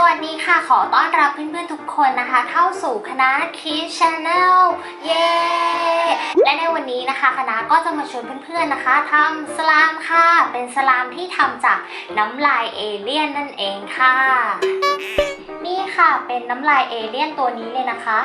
สวัสดีค่ะ ขอต้อนรับเพื่อนๆทุกคนนะคะ เข้าสู่คณะ Kids Channel เย้และในวันนี้นะคะ คณะก็จะมาชวนเพื่อนๆนะคะทำสลามค่ะ เป็นสลามที่ทำจากน้ำลายเอเลี่ยนนั่นเองค่ะ นี่ค่ะเป็นน้ำลายเอเลี่ยนตัวนี้เลยนะคะ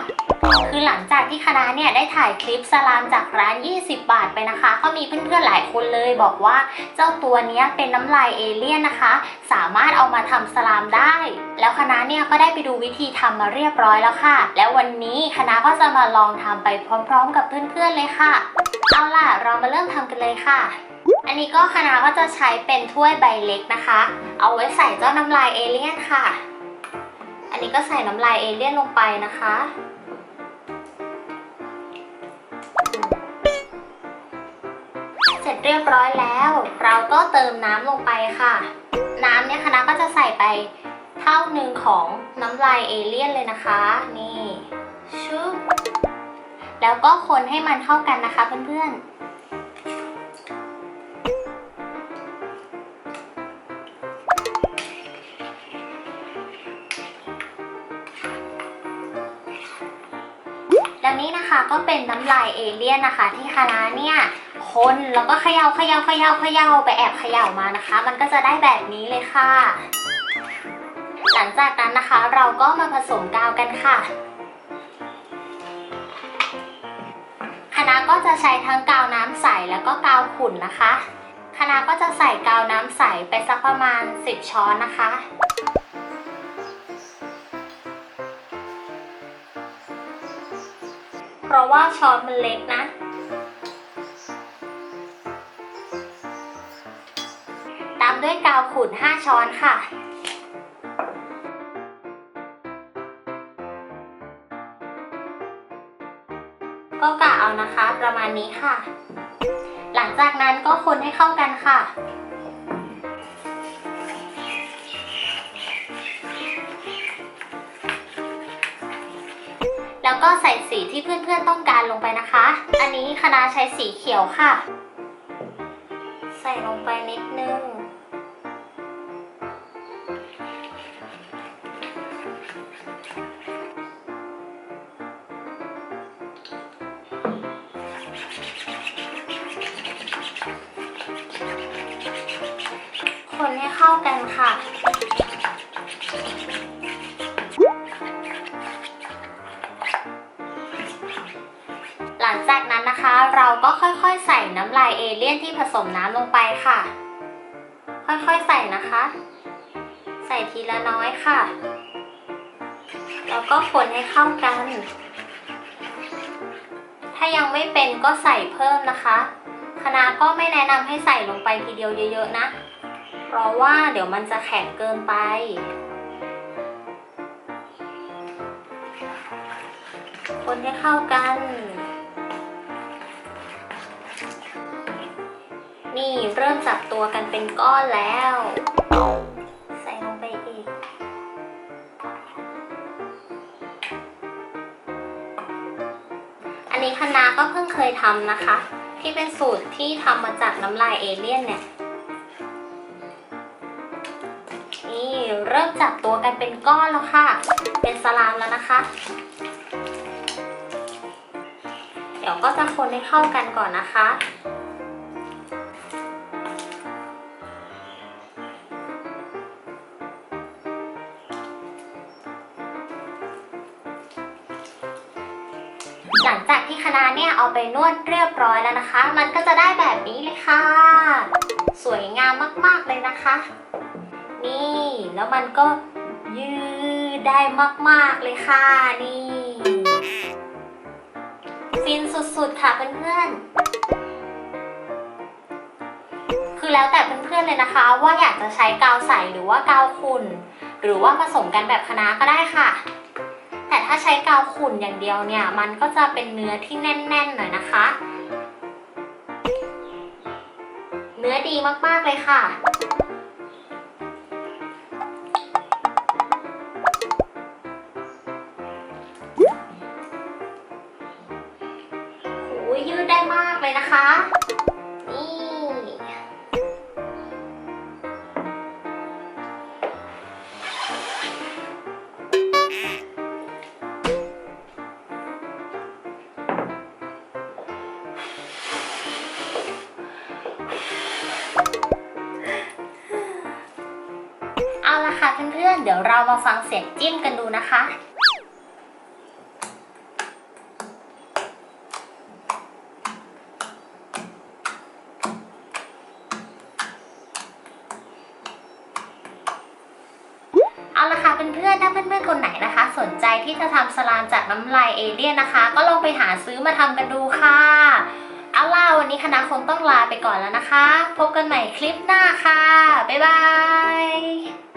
คือหลังจากที่คณะเนี่ยได้ถ่ายคลิปสลามจากร้าน 20 บาทไปนะคะ ก็มีเพื่อนๆหลายคนเลยบอกว่าเจ้าตัวนี้เป็นน้ำลายเอเลี่ยนนะคะ สามารถเอามาทำสลามได้ แล้วคณะเนี่ยก็ได้ไปดูวิธีทำมาเรียบร้อยแล้วค่ะ แล้ววันนี้คณะก็จะมาลองทำไปพร้อม ๆ กับเพื่อนๆเลยค่ะ เอาล่ะเรามาเริ่มทำกันเลยค่ะอันนี้ก็คณะก็จะใช้เป็นถ้วยใบเล็กนะคะ เอาไว้ใส่เจ้าน้ำลายเอเลี่ยนค่ะ อันนี้ก็ใส่น้ำลายเอเลี่ยนลงไปนะคะ เสร็จเรียบร้อยแล้ว เราก็เติมน้ำลงไปค่ะ น้ำเนี่ยคณะก็จะใส่ไปเท่าหนึ่งของน้ำลายเอเลี่ยนเลยนะคะ นี่ชุบแล้วก็คนให้มันเข้ากันนะคะเพื่อนๆ นี้นะคะก็เป็นน้ำลายเอเลี่ยนนะคะ ที่คณะเนี่ยคนแล้วก็เขยา่าเขยา่าเขยา่าเขย่าไปแอบเขย่ามานะคะ มันก็จะได้แบบนี้เลยค่ะ หลังจากนั้นนะคะเราก็มาผสมกาวกันค่ะคณะก็จะใช้ทั้งกาวน้ำใสแล้วก็กาวขุ่นนะคะคณะก็จะใส่กาวน้ำใสไปสักประมาณ 10 ช้อนนะคะ เพราะว่าช้อนมันเล็กนะ ตามด้วยกาวขุ่น5ช้อนค่ะก็กะเอานะคะประมาณนี้ค่ะ หลังจากนั้นก็คนให้เข้ากันค่ะ แล้วก็ใส่สีที่เพื่อนๆต้องการลงไปนะคะ อันนี้คณะใช้สีเขียวค่ะ ใส่ลงไปนิดนึง คนให้เข้ากันค่ะ เราก็ค่อยๆใส่น้ำลายเอเลี่ยนที่ผสมน้ำลงไปค่ะ ค่อยๆใส่นะคะ ใส่ทีละน้อยค่ะ แล้วก็คนให้เข้ากัน ถ้ายังไม่เป็นก็ใส่เพิ่มนะคะคณะก็ไม่แนะนำให้ใส่ลงไปทีเดียวเยอะๆนะ เพราะว่าเดี๋ยวมันจะแข็งเกินไป คนให้เข้ากัน นี่เริ่มจับตัวกันเป็นก้อนแล้ว ใส่ลงไปอีก อันนี้คณะก็เพิ่งเคยทำนะคะ ที่เป็นสูตรที่ทำมาจากน้ำลายเอเลี่ยนเนี่ย นี่เริ่มจับตัวกันเป็นก้อนแล้วค่ะ เป็นสลามแล้วนะคะ เดี๋ยวก็จะคนให้เข้ากันก่อนนะคะ ที่คณะเนี่ยเอาไปนวดเรียบร้อยแล้วนะคะ มันก็จะได้แบบนี้เลยค่ะ สวยงามมากๆเลยนะคะ นี่แล้วมันก็ยืดได้มากๆเลยค่ะนี่ฟินสุดๆค่ะเพื่อนๆ คือแล้วแต่เพื่อนๆเลยนะคะ ว่าอยากจะใช้กาวใสหรือว่ากาวขุ่นหรือว่าผสมกันแบบคณะก็ได้ค่ะ แต่ถ้าใช้กาวขุ่นอย่างเดียวเนี่ย มันก็จะเป็นเนื้อที่แน่นๆหน่อยนะคะ เนื้อดีมากๆเลยค่ะโอ้ยยืดได้มากเลยนะคะาละค่ะเพื่อนๆ เดี๋ยวเรามาฟังเสียงจิ้มกันดูนะคะ เอาละค่ะเพื่อนๆ ถ้าเพื่อนๆ คนไหนนะคะ สนใจที่จะทำสลามจากน้ำลายเอเลี่ยนนะคะ ก็ลองไปหาซื้อมาทำกันดูค่ะ เอาล่ะวันนี้คณะคงต้องลาไปก่อนแล้วนะคะ พบกันใหม่คลิปหน้าค่ะ บ๊ายบาย